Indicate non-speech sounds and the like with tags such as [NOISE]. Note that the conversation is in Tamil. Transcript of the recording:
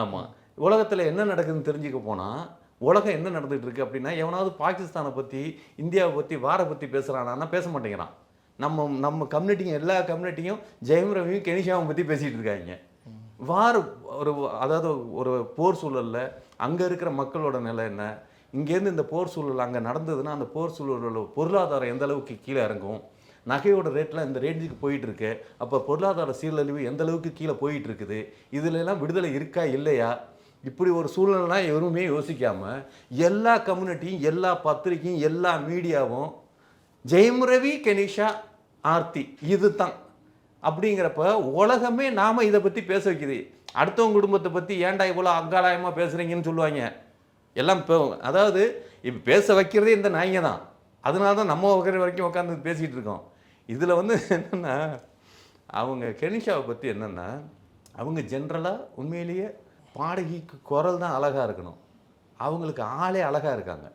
ஆமாம் உலகத்தில் என்ன நடக்குதுன்னு தெரிஞ்சுக்க போனால் உலகம் என்ன நடந்துகிட்டு இருக்குது அப்படின்னா எவனாவது பாகிஸ்தானை பற்றி இந்தியாவை பற்றி வாரை பற்றி பேசுகிறானா பேச மாட்டேங்கிறான். நம்ம நம்ம கம்யூனிட்டியும் எல்லா கம்யூனிட்டியும் ஜெயம் ரவியும் கெனிஷாவும் பற்றி பேசிகிட்டு இருக்காங்க. வார் ஒரு அதாவது ஒரு போர் சூழலில் அங்கே இருக்கிற மக்களோட நிலை என்ன? இங்கேருந்து இந்த போர் சூழல் அங்கே நடந்ததுன்னா அந்த போர் சூழலோட பொருளாதாரம் எந்த அளவுக்கு கீழே இறங்கும்? நகையோட ரேட்லாம் இந்த ரேஞ்சுக்கு போயிட்டுருக்கு. அப்போ பொருளாதார சீரழிவு எந்த அளவுக்கு கீழே போயிட்டுருக்குது? இருக்குது விடுதலை இருக்கா இல்லையா? இப்படி ஒரு சூழ்நிலாம் எதுவுமே யோசிக்காமல் எல்லா கம்யூனிட்டியும் எல்லா பத்திரிக்கையும் எல்லா மீடியாவும் ஜெயம் ரவி கெனிஷா ஆர்த்தி இதுதான். அப்படிங்கிறப்ப உலகமே நாம் இதை பற்றி பேச வைக்குது. அடுத்தவங்க குடும்பத்தை பற்றி ஏன்டா இவ்வளோ அங்காளாயமாக பேசுறீங்கன்னு சொல்லுவாங்க. எல்லாம் இப்போ அதாவது இப்போ பேச வைக்கிறதே இந்த நாய்ங்க தான். அதனால தான் நம்ம உட்கார வரைக்கும் உட்காந்து பேசிகிட்டு இருக்கோம். இதில் வந்து [LAUGHS] என்னென்னா அவங்க கெனிஷாவை பற்றி என்னென்னா அவங்க ஜென்ரலாக உண்மையிலேயே பாடகிக்கு குரல் தான் அழகாக இருக்கணும். அவங்களுக்கு ஆளே அழகாக இருக்காங்க.